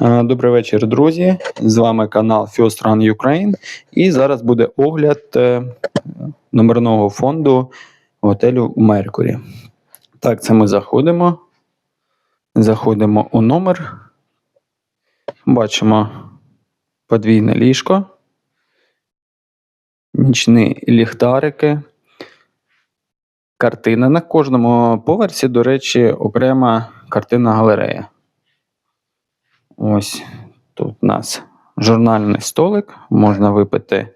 Е, Добрий вечір, друзі. З вами канал First Run Ukraine. І зараз буде огляд е, номерного фонду готелю Меркурі. Так, це ми заходимо. Заходимо у номер. Бачимо подвійне ліжко, нічні ліхтарики. Картина на кожному поверсі, до речі, окрема картинна галерея. Ось тут у нас журнальний столик, можна випити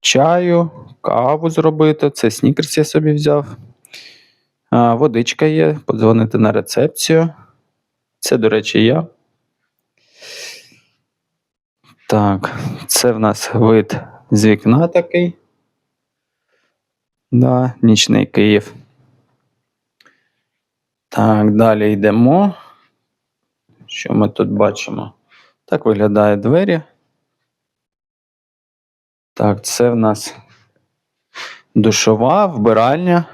чаю, каву зробити. Це снікерс я собі взяв. Водичка є, подзвонити на рецепцію. Це, до речі, я. Так, це в нас вид з вікна такий. Да, нічний Київ. Так, далі йдемо. Що ми тут бачимо? Так виглядають двері. Так, це в нас душова, вбиральня.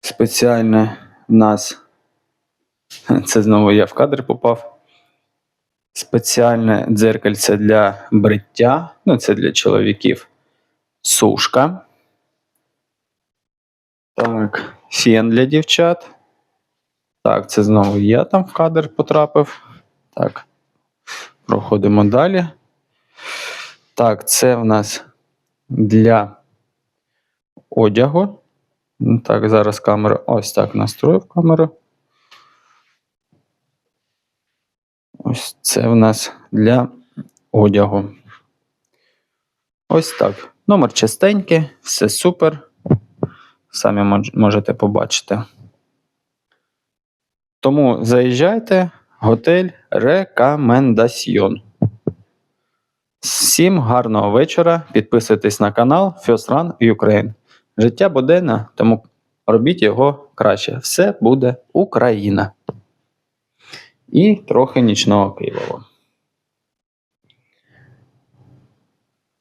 Спеціальне в нас. Це знову я в кадр попав. Спеціальне дзеркальце для бриття. Ну, це для чоловіків. Сушка. Так, фен для дівчат. Так, це знову я там в кадр потрапив. Так, проходимо далі. Так, це в нас для одягу. Ну, Так, зараз камера ось так настроїв камеру. Ось це в нас для одягу. Ось так. Номер чистенький, все супер. Самі можете побачити. Тому заїжджайте, готель Рекомендаціон. Всім гарного вечора. Підписуйтесь на канал First Run Ukraine. Життя буденне, тому робіть його краще. Все буде Україна. І трохи нічного Києва.